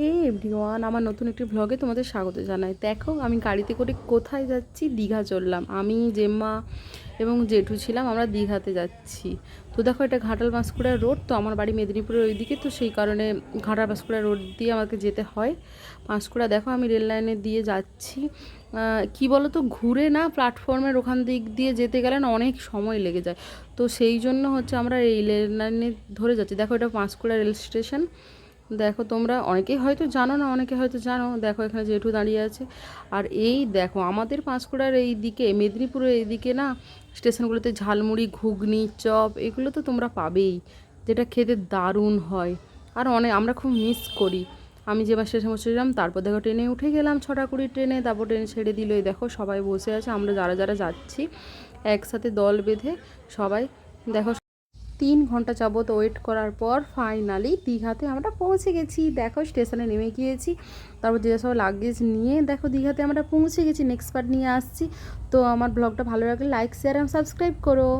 হে everyone, আমার নতুন একটি ভ্লগে তোমাদের স্বাগত জানাই। দেখো, আমি গাড়িতে করে কোথায় যাচ্ছি? দীঘা চললাম। আমি, জেম্মা এবং জেঠু ছিলাম, আমরা দীঘাতে যাচ্ছি। তো দেখো, এটা ঘাটাল বাঁশকুড়া রোড, তো আমার বাড়ি মেদিনীপুরের ওইদিকে, তো সেই কারণে ঘাটাল বাঁশকুড়া রোড দিয়ে আমাকে যেতে হয়। পাঁশকুড়া দেখো, আমি রেল লাইনে দিয়ে যাচ্ছি। কি বলো তো ঘুরে না প্ল্যাটফর্মের ওখান দিক দিয়ে যেতে গেলে না অনেক সময় লেগে যায়। তো সেই জন্য হচ্ছে আমরা এই রেল লাইনে ধরে যাচ্ছি। দেখো, এটা পাঁশকুড়া রেল স্টেশন দেখো তোমরা অনেকেই হয়তো জানো না, অনেকে হয়তো জানো। দেখো এখানে জেঠু দাঁড়িয়ে আছে। আর এই দেখো, আমাদের পাঁশকুড়ার এই দিকে, মেদিনীপুরের এই দিকে না, স্টেশনগুলোতে ঝালমুড়ি, ঘুগনি, চপ, এগুলো তো তোমরা পাবেই, যেটা খেতে দারুণ হয়। আর অনেক আমরা খুব মিস করি। আমি যে স্টেশন বসেছিলাম, তারপর দেখো ট্রেনে উঠে গেলাম ছটা কুড়ি ট্রেনে, তারপর ট্রেন ছেড়ে দিল। এই দেখো সবাই বসে আছে, আমরা যারা যারা যাচ্ছি, একসাথে দল বেঁধে সবাই, দেখো তিন ঘণ্টা যাবত ওয়েট করার পর ফাইনালি দীঘাতে আমরা পৌঁছে গেছি। দেখো স্টেশনে নেমে গিয়েছি। তারপর যে সব লাগেজ নিয়ে দেখো, দীঘাতে আমরা পৌঁছে গেছি। নেক্সট পার্ট নিয়ে আসছি। তো আমার ব্লগটা ভালো লাগলে লাইক শেয়ার এবং সাবস্ক্রাইব করো।